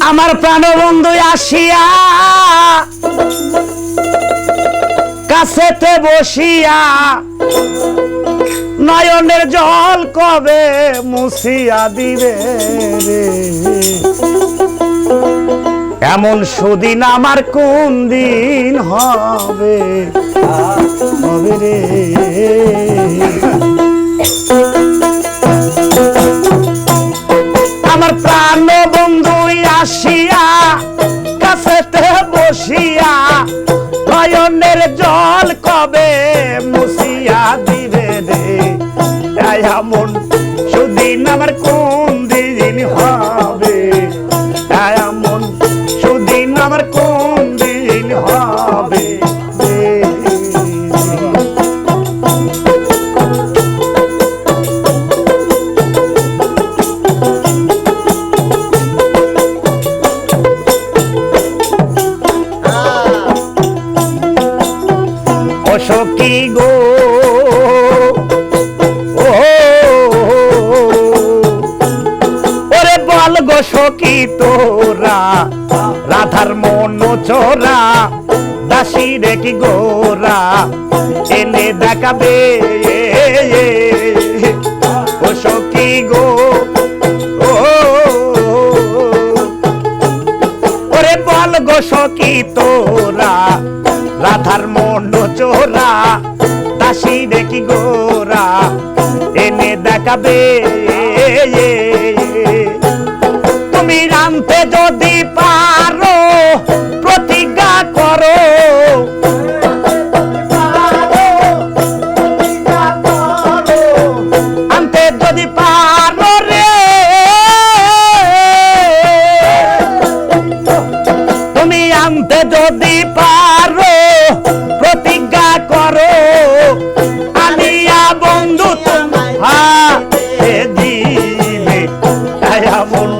আমার প্রাণবন্ধু আসিয়া কাছেতে বসিয়া নয়নের জল কবে মুছিয়া দিবে এমন সুদিন আমার কোন দিন হবে? হবে রে। কোন দিন হবে? এমন সুদিন আমার কোন দিন হবে? সখী গো বল গো তোরা, রাধার মন চোরা, দাসী রে কি গোরা, এনে দেখাবে ও সখী গো ওরে বল গো তোরা, রাধার মন চোরা, দাসী দেখি গোরা, এনে দেখাবে তুমি রামতে যদি পারো, প্রতিজ্ঞা করো। যদি পারো রে, তুমি যদি পারো, প্রতিজ্ঞা করো। আলিয়া বন্ধু তোমায় হাতে এমন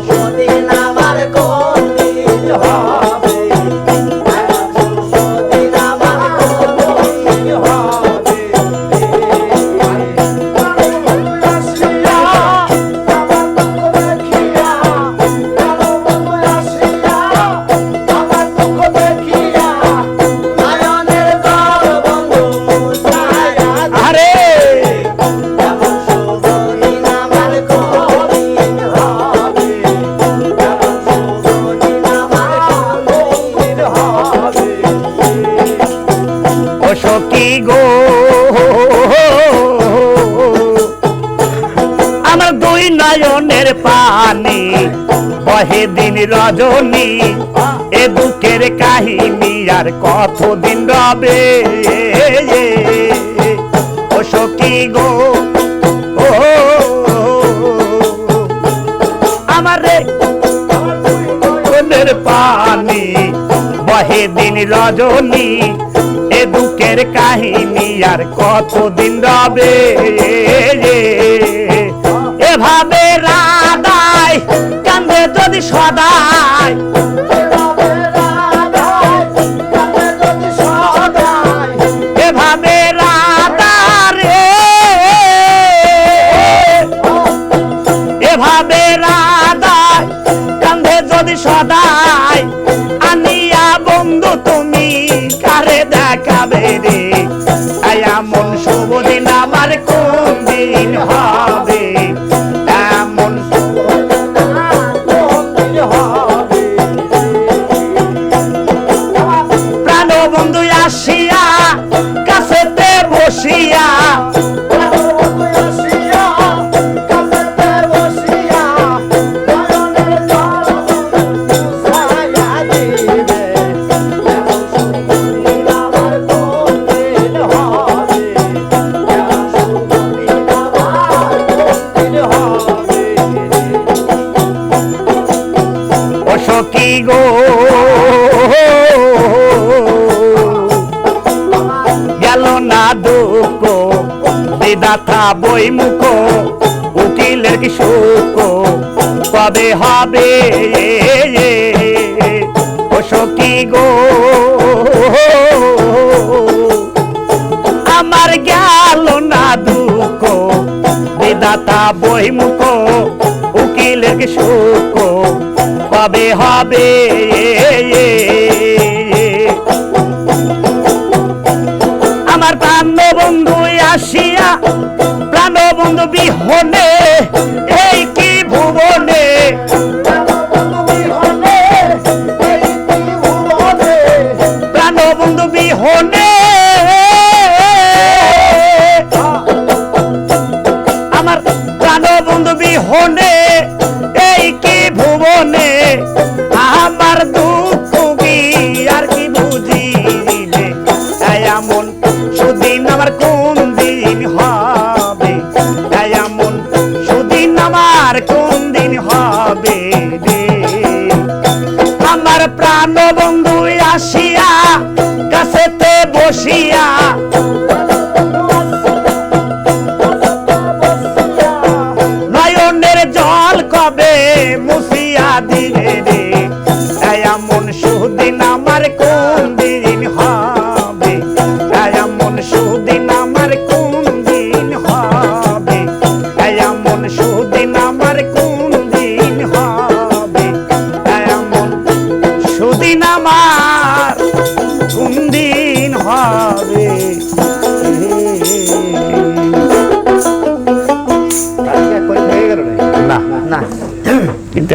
গো। আমার দুই নয়নের পানি, বহে দিন রজনী, এ দুঃখের কাহিনী আর কতদিন রবে? ও সখী গো আমার পানি, বহে দিন রজনী এ দুঃখের কাহিনী আর কতদিন রবে? এভাবে রাধায় কান্দে যদি সদায়। এভাবে দেখাবে রে এমন শুভ দিন আমার কোন দিন হবে? এমন প্রাণ বন্ধু আসিয়া কাছেতে বসিয়া সখী গো? গেল না দুঃখ, বিদাথা বই মুখ উকিলের কি কবে হবে? ও সখী গো? আমার গেল না দুঃখ বিদাতা বই মুখ উকিলের কি সুখ? কবে হবে আমার প্রাণ বন্ধু আসিয়া প্রাণ বন্ধু বিহনে, এই কি ভুবনে? প্রাণ বন্ধু বিহনে, আমার প্রাণ বন্ধু বিহনে, এই কি ভুবনে? আমার দুঃখ কি আর কি এমন সুদিন আমার কোন দিন হবে? এমন সুদিন আমার কোন দিন হবে আমার প্রাণ বন্ধু আসিয়া কাছেতে বসিয়া নয়নের জল কবে মুসিয়া দিবে আর কোনদিন হবে? না না। কিন্তু